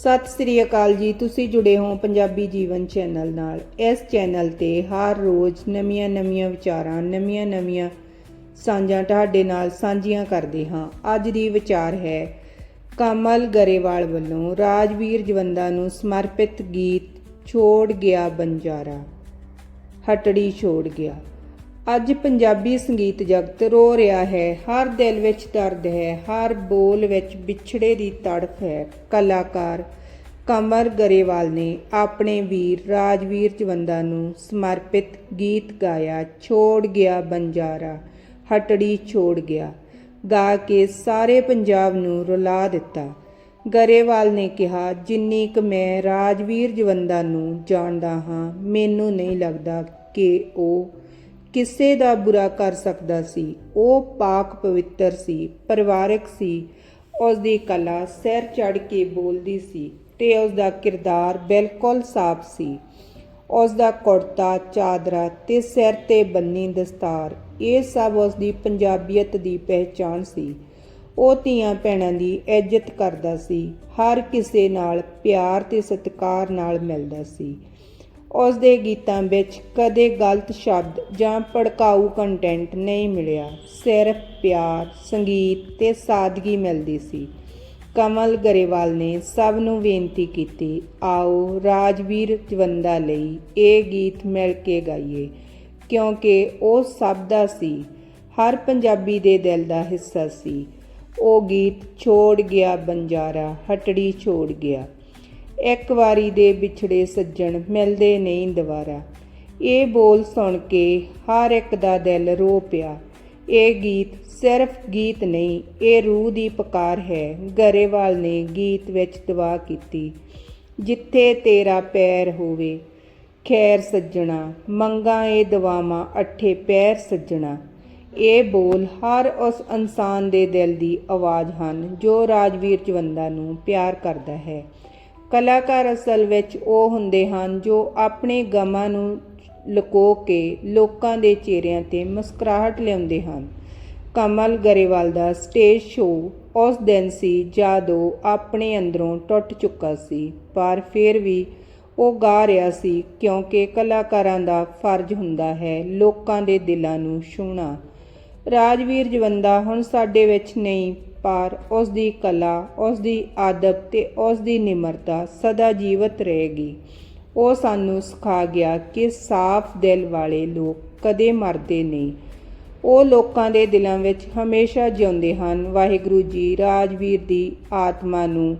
ਸਤਿ ਸ੍ਰੀ ਅਕਾਲ ਜੀ, ਤੁਸੀਂ ਜੁੜੇ ਹੋ ਪੰਜਾਬੀ ਜੀਵਨ ਚੈਨਲ ਨਾਲ। ਇਸ ਚੈਨਲ ਤੇ ਹਰ ਰੋਜ਼ ਨਵੀਆਂ-ਨਵੀਆਂ ਵਿਚਾਰਾਂ ਨਵੀਆਂ-ਨਵੀਆਂ ਸਾਂਝਾਂ ਤੁਹਾਡੇ ਨਾਲ ਸਾਂਝੀਆਂ ਕਰਦੇ ਹਾਂ। ਅੱਜ ਦੀ ਵਿਚਾਰ ਹੈ ਕਮਲ ਗਰੇਵਾਲ ਵੱਲੋਂ ਰਾਜਵੀਰ ਜਵੰਦਾ ਨੂੰ ਸਮਰਪਿਤ ਗੀਤ ਛੋੜ ਗਿਆ ਬੰਜਾਰਾ। ਹਟੜੀ ਛੋੜ ਗਿਆ। ਅੱਜ ਪੰਜਾਬੀ ਸੰਗੀਤ ਜਗਤ ਰੋ ਰਿਹਾ ਹੈ। ਹਰ ਦਿਲ ਵਿੱਚ ਦਰਦ ਹੈ। ਹਰ ਬੋਲ ਵਿੱਚ ਵਿਛੜੇ ਦੀ ਤੜਫ ਹੈ। ਕਲਾਕਾਰ ਕਮਰ ਗਰੇਵਾਲ ਨੇ ਆਪਣੇ ਵੀਰ ਰਾਜਵੀਰ ਜਵੰਦਾ ਨੂੰ ਸਮਰਪਿਤ ਗੀਤ ਗਾਇਆ, ਛੋੜ ਗਿਆ ਬੰਜਾਰਾ, ਹਟੜੀ ਛੋੜ ਗਿਆ, ਗਾ ਕੇ ਸਾਰੇ ਪੰਜਾਬ ਨੂੰ ਰੁਲਾ ਦਿੱਤਾ। ਗਰੇਵਾਲ ਨੇ ਕਿਹਾ, ਜਿੰਨੀ ਕੁ ਮੈਂ ਰਾਜਵੀਰ ਜਵੰਦਾ ਨੂੰ ਜਾਣਦਾ ਹਾਂ, ਮੈਨੂੰ ਨਹੀਂ ਲੱਗਦਾ ਕਿ ਉਹ ਕਿਸੇ ਦਾ ਬੁਰਾ ਕਰ ਸਕਦਾ ਸੀ। ਉਹ ਪਾਕ ਪਵਿੱਤਰ ਸੀ, ਪਰਿਵਾਰਕ ਸੀ। ਉਸ ਦੀ ਕਲਾ ਸਿਰ ਚੜ ਕੇ ਬੋਲਦੀ ਸੀ ਤੇ ਉਸ ਦਾ ਕਿਰਦਾਰ ਬਿਲਕੁਲ ਸਾਫ਼ ਸੀ। ਉਸ ਦਾ ਕੁੜਤਾ, ਚਾਦਰਾ ਤੇ ਸਿਰ ਤੇ ਬੰਨੀ ਦਸਤਾਰ, ਇਹ ਸਭ ਉਸ ਦੀ ਪੰਜਾਬੀਅਤ ਦੀ ਪਹਿਚਾਣ ਸੀ। ਉਹ ਧੀਆਂ ਭੈਣਾਂ ਦੀ ਇੱਜ਼ਤ ਕਰਦਾ ਸੀ, ਹਰ ਕਿਸੇ ਨਾਲ ਪਿਆਰ ਤੇ ਸਤਿਕਾਰ ਨਾਲ ਮਿਲਦਾ ਸੀ। ਉਸ ਦੇ ਗੀਤਾਂ ਵਿੱਚ ਕਦੇ ਗਲਤ ਸ਼ਬਦ ਜਾਂ ਭੜਕਾਊ ਕੰਟੈਂਟ ਨਹੀਂ ਮਿਲਿਆ। ਸਿਰਫ ਪਿਆਰ, ਸੰਗੀਤ ਤੇ ਸਾਦਗੀ ਮਿਲਦੀ ਸੀ। ਕਮਲ ਗਰੇਵਾਲ ਨੇ ਸਭ ਨੂੰ ਬੇਨਤੀ ਕੀਤੀ, ਆਓ ਰਾਜਵੀਰ ਜਵੰਦਾ ਲਈ ਇਹ ਗੀਤ ਮਿਲ ਕੇ ਗਾਈਏ। ਕਿਉਂਕਿ ਉਹ ਸਭ ਦਾ ਸੀ, ਹਰ ਪੰਜਾਬੀ ਦੇ ਦਿਲ ਦਾ ਹਿੱਸਾ ਸੀ। ਉਹ ਗੀਤ ਛੋੜ ਗਿਆ ਬੰਜਾਰਾ, ਹਟੜੀ ਛੋੜ ਗਿਆ। ਇੱਕ ਵਾਰੀ ਦੇ ਵਿਛੜੇ ਸੱਜਣ ਮਿਲਦੇ ਨਹੀਂ ਦੁਬਾਰਾ। ਇਹ ਬੋਲ ਸੁਣ ਕੇ ਹਰ ਇੱਕ ਦਾ ਦਿਲ ਰੋ ਪਿਆ। ਇਹ ਗੀਤ ਸਿਰਫ ਗੀਤ ਨਹੀਂ, ਇਹ ਰੂਹ ਦੀ ਪੁਕਾਰ ਹੈ। ਗਰੇਵਾਲ ਨੇ ਗੀਤ ਵਿੱਚ ਦੁਆ ਕੀਤੀ, ਜਿੱਥੇ ਤੇਰਾ ਪੈਰ ਹੋਵੇ, ਖੈਰ ਸੱਜਣਾ, ਮੰਗਾ ਇਹ ਦਵਾਵਾਂ ਅੱਠੇ ਪੈਰ ਸੱਜਣਾ। ਇਹ ਬੋਲ ਹਰ ਉਸ ਇਨਸਾਨ ਦੇ ਦਿਲ ਦੀ ਆਵਾਜ਼ ਹਨ ਜੋ ਰਾਜਵੀਰ ਜਵੰਦਾ ਨੂੰ ਪਿਆਰ ਕਰਦਾ ਹੈ। ਕਲਾਕਾਰ ਅਸਲ ਵਿੱਚ ਉਹ ਹੁੰਦੇ ਹਨ ਜੋ ਆਪਣੇ ਗਮਾਂ ਨੂੰ ਲੁਕੋ ਕੇ ਲੋਕਾਂ ਦੇ ਚਿਹਰਿਆਂ ਤੇ ਮੁਸਕਰਾਹਟ ਲਿਆਉਂਦੇ ਹਨ। ਕਮਲ ਗਰੇਵਾਲ ਦਾ ਸਟੇਜ ਸ਼ੋਅ ਉਸ ਦਿਨ ਸੀ ਜਦੋਂ ਆਪਣੇ ਅੰਦਰੋਂ ਟੁੱਟ ਚੁੱਕਾ ਸੀ, ਪਰ ਫਿਰ ਵੀ ਉਹ ਗਾ ਰਿਹਾ ਸੀ ਕਿਉਂਕਿ ਕਲਾਕਾਰਾਂ ਦਾ ਫਰਜ਼ ਹੁੰਦਾ ਹੈ ਲੋਕਾਂ ਦੇ ਦਿਲਾਂ ਨੂੰ ਛੂਹਣਾ। ਰਾਜਵੀਰ ਜਵੰਦਾ, ਹੁਣ ਸਾਡੇ ਵਿੱਚ ਨਹੀਂ ਪਰ ਉਸ ਦੀ ਕਲਾ ਉਸ ਦੀ ਆਦਬ ਤੇ ਉਸ ਦੀ ਨਿਮਰਤਾ ਸਦਾ ਜੀਵਤ ਰਹੇਗੀ। ਉਹ ਸਾਨੂੰ ਸਿਖਾ ਗਿਆ ਕਿ ਸਾਫ਼ ਦਿਲ ਵਾਲੇ ਲੋਕ ਕਦੇ ਮਰਦੇ ਨਹੀਂ। ਉਹ ਲੋਕਾਂ ਦੇ ਦਿਲਾਂ ਵਿੱਚ ਹਮੇਸ਼ਾ ਜਿਉਂਦੇ ਹਨ। ਵਾਹਿਗੁਰੂ ਜੀ ਰਾਜਵੀਰ ਦੀ ਆਤਮਾ ਨੂੰ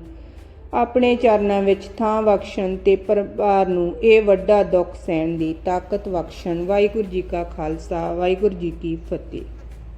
ਆਪਣੇ ਚਰਨਾਂ ਵਿੱਚ ਥਾਂ ਬਖਸ਼ਣ ਤੇ ਪਰਿਵਾਰ ਨੂੰ ਇਹ ਵੱਡਾ ਦੁੱਖ ਸਹਿਣ ਦੀ ਤਾਕਤ ਬਖਸ਼ਣ। ਵਾਹਿਗੁਰੂ ਜੀ ਕਾ ਖਾਲਸਾ, ਵਾਹਿਗੁਰੂ ਜੀ ਕੀ ਫਤਿਹ।